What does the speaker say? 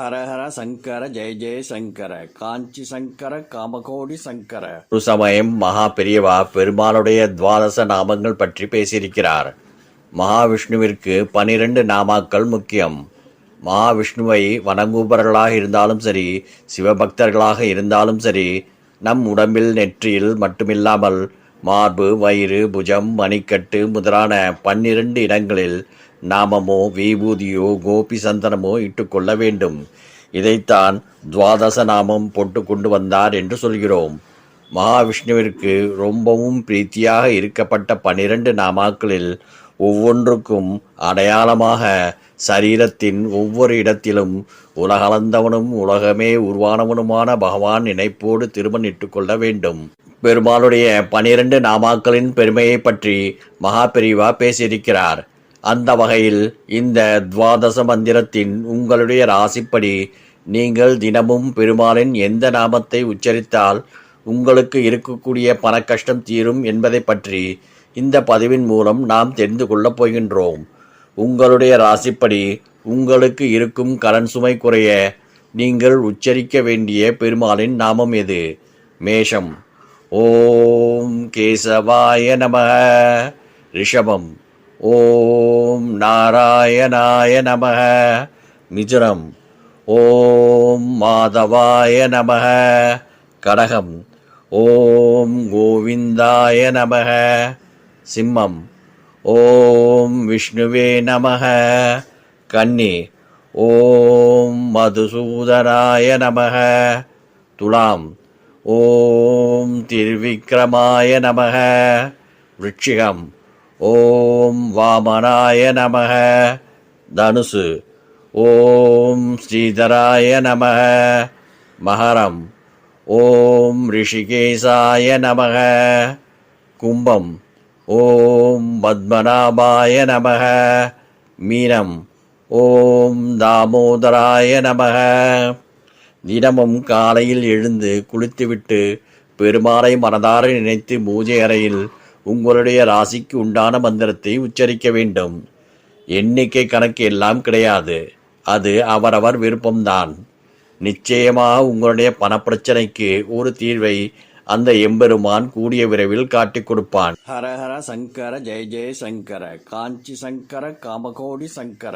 ஹரஹர சங்கர ஜெய ஜெய சங்கர காஞ்சி சங்கர காமகோடி சங்கர. ஒரு சமயம் மகா பெரியவா பெருமாளுடைய துவாதச நாமங்கள் பற்றி பேசியிருக்கிறார். மகாவிஷ்ணுவிற்கு பனிரெண்டு நாமாக்கள் முக்கியம். மகாவிஷ்ணுவை வனங்கூபர்களாக இருந்தாலும் சரி சிவபக்தர்களாக இருந்தாலும் சரி நம் உடம்பில் நெற்றியில் மட்டுமில்லாமல் மார்பு வயிறு புஜம் மணிக்கட்டு முதலான பன்னிரண்டு இடங்களில் நாமமோ விபூதியோ கோபி சந்தனமோ இட்டுக்கொள்ள வேண்டும். இதைத்தான் துவாதச நாமம் போட்டு கொண்டு வந்தார் என்று சொல்கிறோம். மகாவிஷ்ணுவிற்கு ரொம்பவும் பிரீத்தியாக இருக்கப்பட்ட பனிரெண்டு நாமாக்களில் ஒவ்வொன்றுக்கும் அடையாளமாக சரீரத்தின் ஒவ்வொரு இடத்திலும் உலகளந்தவனும் உலகமே உருவானவனுமான பகவான் நினைப்போடு திருமணிட்டு கொள்ள வேண்டும். பெருமாளுடைய பனிரெண்டு நாமாக்களின் பெருமையை பற்றி மகாபெரிவா பேசியிருக்கிறார். அந்த வகையில் இந்த துவாதச மந்திரத்தின் உங்களுடைய ராசிப்படி நீங்கள் தினமும் பெருமாளின் எந்த நாமத்தை உச்சரித்தால் உங்களுக்கு இருக்கக்கூடிய பணக்கஷ்டம் தீரும் என்பதை பற்றி இந்த பதிவின் மூலம் நாம் தெரிந்து கொள்ளப் போகின்றோம். உங்களுடைய ராசிப்படி உங்களுக்கு இருக்கும் கடன் சுமை குறைய நீங்கள் உச்சரிக்க வேண்டிய பெருமாளின் நாமம் எது? மேஷம். ஓம் கேசவாய நம ரிஷபம். ஓம் நாராயணாய நம மிஜுரம் ஓம் மாதவாய நம கடகம். ஓம் கோவிந்தாய நம சிம்மம். ஓம் விஷ்ணுவே நம கன்னி. ஓம் மதுசூதனாய நம துலாம். ஓம் திருவிக்ரமாய நமக. விருட்சிகம் ஓம் வாமனாய நமக. தனுசு. ஓம் ஸ்ரீதராய நமக. மகரம். ஓம் ரிஷிகேசாய நமக. கும்பம். ஓம் பத்மநாபாய நமக. மீனம். ஓம் தாமோதராய நமக. தினமும் காலையில் எழுந்து குளித்துவிட்டு பெருமாளை மனதார நினைத்து பூஜை அறையில் உங்களுடைய ராசிக்கு உண்டான மந்திரத்தை உச்சரிக்க வேண்டும். எண்ணிக்கை கணக்கு எல்லாம் கிடையாது. அது அவரவர் விருப்பம்தான். நிச்சயமாக உங்களுடைய பணப்பிரச்சனைக்கு ஒரு தீர்வை அந்த எம்பெருமான் கூடிய விரைவில் காட்டிக் கொடுப்பான். ஹரஹர சங்கர ஜெய ஜெய சங்கர காஞ்சி சங்கர காமகோடி சங்கர.